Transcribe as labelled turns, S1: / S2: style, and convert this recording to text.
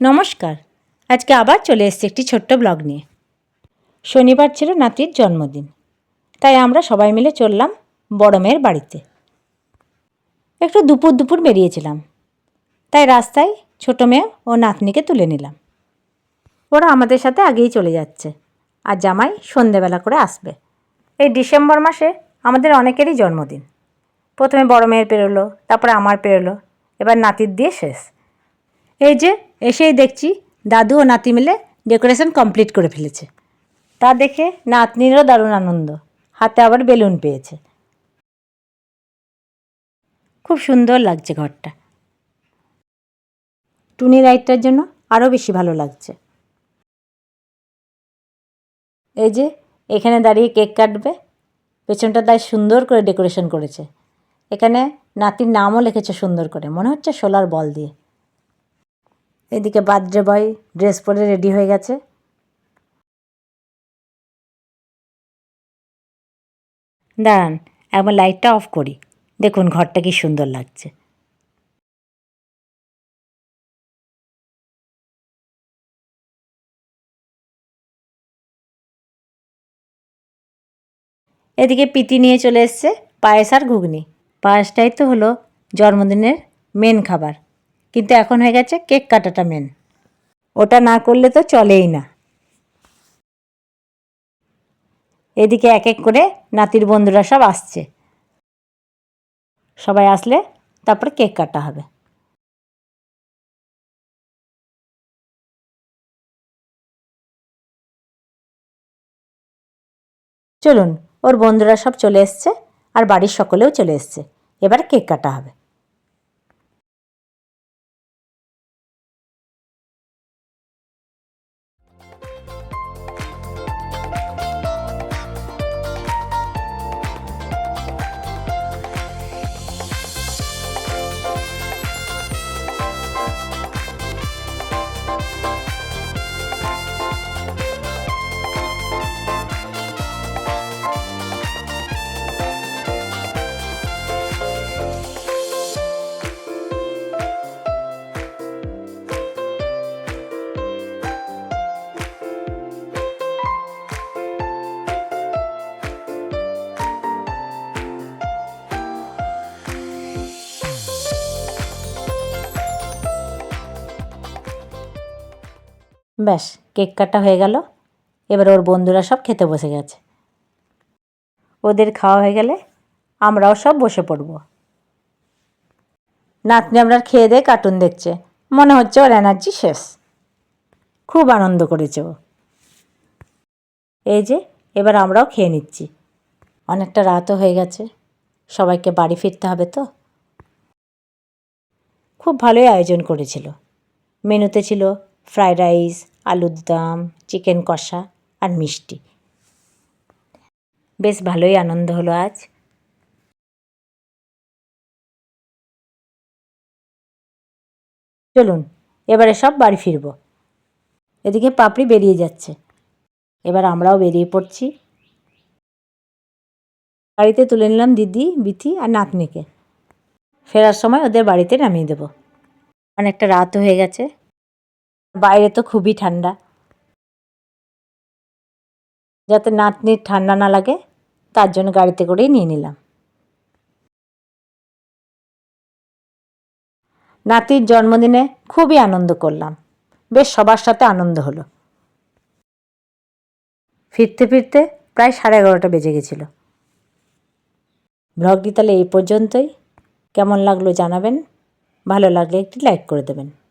S1: নমস্কার। আজকে আবার চলে এসেছি একটি ছোট্ট ব্লগ নিয়ে। শনিবার ছিল নাতির জন্মদিন, তাই আমরা সবাই মিলে চললাম বড় মেয়ের বাড়িতে। একটু দুপুর দুপুর বেরিয়েছিলাম, তাই রাস্তায় ছোট মেয়ে ও নাতনিকে তুলে নিলাম। ওরা আমাদের সাথে আগেই চলে যাচ্ছে আর জামাই সন্ধেবেলা করে আসবে। এই ডিসেম্বর মাসে আমাদের অনেকেরই জন্মদিন। প্রথমে বড় মেয়ের পেরোলো, তারপরে আমার পেরোলো, এবার নাতির দিয়ে শেষ। এই যে, এসেই দেখছি দাদু ও নাতি মিলে ডেকোরেশন কমপ্লিট করে ফেলেছে। তা দেখে নাতনিরও দারুণ আনন্দ। হাতে আবার বেলুন পেয়েছে। খুব সুন্দর লাগছে ঘরটা। টুনি লাইটটার জন্য আরও বেশি ভালো লাগছে। এই যে, এখানে দাঁড়িয়ে কেক কাটবে। পেছনটা তাই সুন্দর করে ডেকোরেশন করেছে। এখানে নাতির নামও লিখেছে সুন্দর করে। মনে হচ্ছে সোলার বল দিয়ে। এদিকে বার্থডে বয় ড্রেস পরে রেডি হয়ে গেছে। দাঁড়ান, একবার লাইটটা অফ করি। দেখুন ঘরটা কি সুন্দর লাগছে। এদিকে পিটি নিয়ে চলে এসছে, পায়েস আর ঘুগনি। পায়েসটাই তো হলো জন্মদিনের মেন খাবার। কিন্তু এখন হয়ে গেছে কেক কাটাটা মেন ওটা না করলে তো চলেই না। এদিকে এক এক করে নাতির বন্ধুরা সব আসছে। সবাই আসলে তারপরে কেক কাটা হবে। চলুন, ওর বন্ধুরা সব চলে এসছে আর বাড়ির সকলেও চলে এসছে। এবার কেক কাটা হবে। ব্যাস, কেক কাটা হয়ে গেল। এবার ওর বন্ধুরা সব খেতে বসে গেছে। ওদের খাওয়া হয়ে গেলে আমরাও সব বসে পড়ব। নাতনি আমরা খেয়ে দিয়ে কার্টুন দেখছে। মনে হচ্ছে ওর এনার্জি শেষ। খুব আনন্দ করেছে ও। এই যে, এবার আমরাও খেয়ে নিচ্ছি। অনেকটা রাতও হয়ে গেছে। সবাইকে বাড়ি ফিরতে হবে তো। খুব ভালোই আয়োজন করেছিল। মেনুতে ছিল ফ্রায়েড রাইস, আলুর দম, চিকেন কষা আর মিষ্টি। বেশ ভালোই আনন্দ হলো আজ। চলুন, এবারে সব বাড়ি ফিরব। এদিকে পাপড়ি বেরিয়ে যাচ্ছে। এবার আমরাও বেরিয়ে পড়ছি। বাড়িতে তুলে নিলাম দিদি, বিথি আর নাতনিকে। ফেরার সময় ওদের বাড়িতে নামিয়ে দেবো। অনেকটা রাত হয়ে গেছে। বাইরে তো খুবই ঠান্ডা। যাতে নাতনির ঠান্ডা না লাগে, তার জন্য গাড়িতে করেই নিয়ে নিলাম। নাতির জন্মদিনে খুবই আনন্দ করলাম। বেশ সবার সাথে আনন্দ হলো। ফিরতে ফিরতে প্রায় সাড়ে এগারোটা বেজে গেছিল। ব্লগটি তাহলে এই পর্যন্তই। কেমন লাগল জানাবেন। ভালো লাগলে একটি লাইক করে দেবেন।